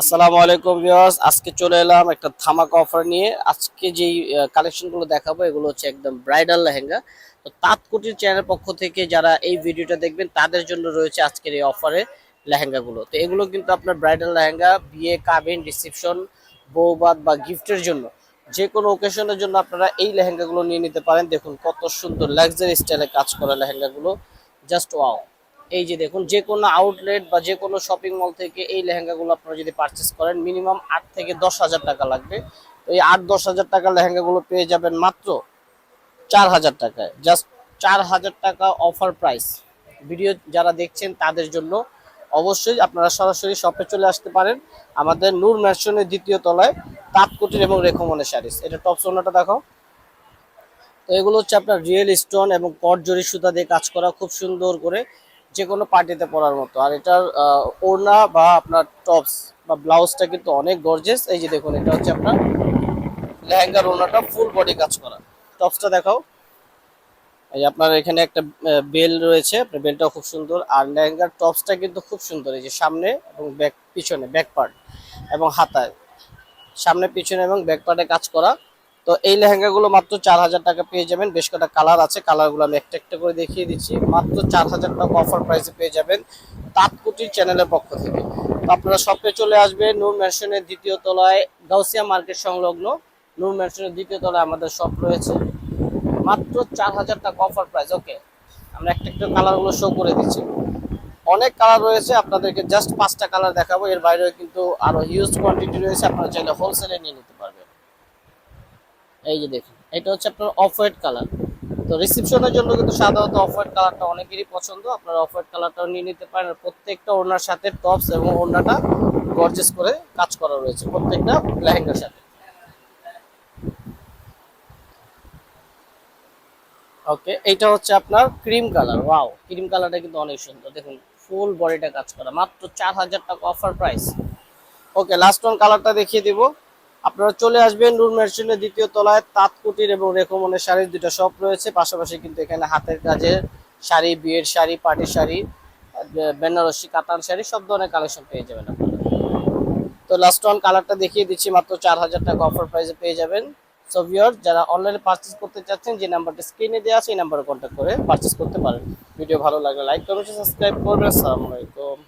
আসসালামু আলাইকুম ভিউয়ার্স, আজকে চলে এলাম একটা ধামাকা অফার নিয়ে। আজকে যেই কালেকশনগুলো দেখাবো, এগুলো হচ্ছে একদম ব্রাইডাল লেহেঙ্গা। তো তাঁতকুটির চ্যানেল পক্ষ থেকে যারা এই ভিডিওটা দেখবেন, তাদের জন্য রয়েছে আজকের এই অফারে লেহেঙ্গাগুলো। তো এগুলো কিন্তু আপনার ব্রাইডাল লেহেঙ্গা, বিয়ে, কাবিন রিসেপশন বৌবাদ বা গিফটের জন্য যে কোনো ওকেশনের জন্য আপনারা এই লেহেঙ্গাগুলো নিয়ে নিতে পারেন। দেখুন কত সুন্দর লাক্সারি স্টাইলে কাজ করা লেহেঙ্গাগুলো। জাস্ট ওয়াও এই যে দেখুন, যে কোনো আউটলেট বা যে কোনো শপিং মল থেকে এই লেহেঙ্গাগুলো আপনারা যদি পারচেস করেন মিনিমাম আট থেকে দশ হাজার টাকা লাগবে। তো এই আট দশ হাজার টাকার লেহেঙ্গাগুলো পেয়ে যাবেন মাত্র চার হাজার টাকায়। জাস্ট চার হাজার টাকা অফার প্রাইস ভিডিও যারা দেখছেন, তাদের জন্য অবশ্যই আপনারা সরাসরি শপে চলে আসতে পারেন। আমাদের নূর ম্যানশনের দ্বিতীয় তলায় তাঁতকুটির এবং রেখমনের শাড়িস এটা টপ সোনাটা দেখো তো এগুলো হচ্ছে আপনার রিয়েল স্টোন এবং কট জরি সুতা দিয়ে কাজ করা। খুব সুন্দর করে যে কোনো পার্টিতে পরার মতো। আর এটার ওড়না বা আপনার টপস বা ব্লাউজটা কিন্তু অনেক গর্জেস এই যে দেখুন, এটা হচ্ছে আপনার লেহেঙ্গার ওড়নাটা ফুল বডি কাজ করা। টপসটা দেখাও। এই আপনার এখানে একটা বেল রয়েছে, আপনার খুব সুন্দর। আর লেহেঙ্গার টপসটা কিন্তু খুব সুন্দর। এই যে সামনে এবং ব্যাক, পিছনে ব্যাক পার্ট এবং হাতায়। সামনে, পিছনে এবং ব্যাক পার্টে কাজ করা। তো এই লেহেঙ্গাগুলো মাত্র চার হাজার টাকা পেয়ে যাবেন। বেশ কটা কালার আছে, কালারগুলো আমি একটা একটা করে দেখিয়ে দিচ্ছি। মাত্র চার হাজার টাকা অফার প্রাইসে পেয়ে যাবেন তাঁতকুটির চ্যানেলের পক্ষ থেকে। তো আপনারা শপে চলে আসবেন নূর ম্যানশনের দ্বিতীয় তলায় গাউসিয়া মার্কেট সংলগ্ন। নূর ম্যানশনের দ্বিতীয় তলায় আমাদের শপ রয়েছে। মাত্র চার হাজার টাকা অফার প্রাইস ওকে আমরা একটা একটা কালারগুলো শো করে দিচ্ছি। অনেক কালার রয়েছে, আপনাদেরকে জাস্ট পাঁচটা কালার দেখাবো। এর বাইরেও কিন্তু আরও হিউজ কোয়ান্টিটি রয়েছে, আপনারা চাইলে হোলসেলে নিয়ে নিতে এই যে দেখুন, এটা হচ্ছে আপনার অফ হোয়াইট কালার তো রিসেপশনের জন্য কিন্তু সাধারণত অফ হোয়াইট কালারটা অনেকেরই পছন্দ। আপনারা অফ হোয়াইট কালারটাও নিয়ে নিতে পারেন। প্রত্যেকটা ওড়নার সাথে টপস এবং ওড়নাটা গর্জেস করে কাজ করা রয়েছে, প্রত্যেকটা লেহেঙ্গার সাথে। ওকে এইটা হচ্ছে আপনার ক্রিম কালার ওয়াও ক্রিম কালারটা কিন্তু অনেক সুন্দর। দেখুন ফুল বডিটা কাজ করা। মাত্র চার হাজার টাকা offer price okay last one কালারটা দেখিয়ে দিব। আপনারা চলে আসবেন নূর মেশিনের দ্বিতীয় তলায়, তাঁতকুটির এবং রেখমনের শাড়ির দুটো শপ রয়েছে। পাশাপাশি কিন্তু এখানে হাতের কাজের শাড়ি, বিয়ের শাড়ি পাটি শাড়ি বেনারসি, কাতান শাড়ি, সব ধরনের কালেকশন পেয়ে যাবেন তো লাস্ট ওয়ান কালারটা দেখিয়ে দিচ্ছি, মাত্র চার হাজার টাকা অফার প্রাইসে পেয়ে যাবেন। সো ভিউয়ার যারা অনলাইনে পারচেস করতে চাচ্ছেন, যে নাম্বারটা স্ক্রিনে দেওয়া আছে, এই নাম্বারে কন্ট্যাক্ট করে পারচেস করতে পারেন। ভিডিও ভালো লাগলে লাইক করবেন সাবস্ক্রাইব করবেন। আসসালামু আলাইকুম।